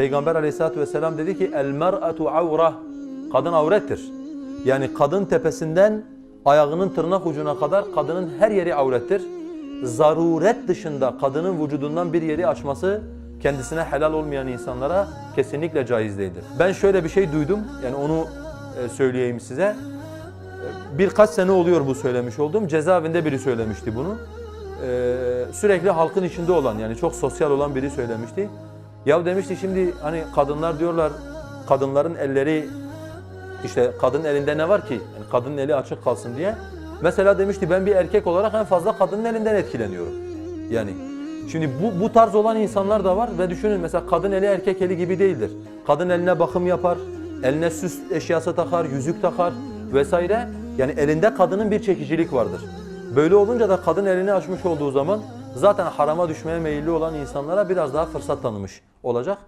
Peygamber aleyhissalatü vesselam dedi ki el mer'atu avra kadın avrettir. Yani kadın tepesinden ayağının tırnak ucuna kadar kadının her yeri avrettir. Zaruret dışında kadının vücudundan bir yeri açması kendisine helal olmayan insanlara kesinlikle caiz değildir. Ben şöyle bir şey duydum yani onu e, söyleyeyim size. E, Birkaç sene oluyor bu söylemiş olduğum. Cezaevinde biri söylemişti bunu. Ee, sürekli halkın içinde olan yani çok sosyal olan biri söylemişti. Ya demişti şimdi hani kadınlar diyorlar kadınların elleri işte kadın elinde ne var ki? Yani kadının eli açık kalsın diye. Mesela demişti ben bir erkek olarak en fazla kadının elinden etkileniyorum. Yani şimdi bu, bu tarz olan insanlar da var ve düşünün mesela kadın eli erkek eli gibi değildir. Kadın eline bakım yapar, eline süs eşyası takar, yüzük takar vesaire. Yani elinde kadının bir çekicilik vardır. Böyle olunca da kadın elini açmış olduğu zaman zaten harama düşmeye meyilli olan insanlara biraz daha fırsat tanımış olacak.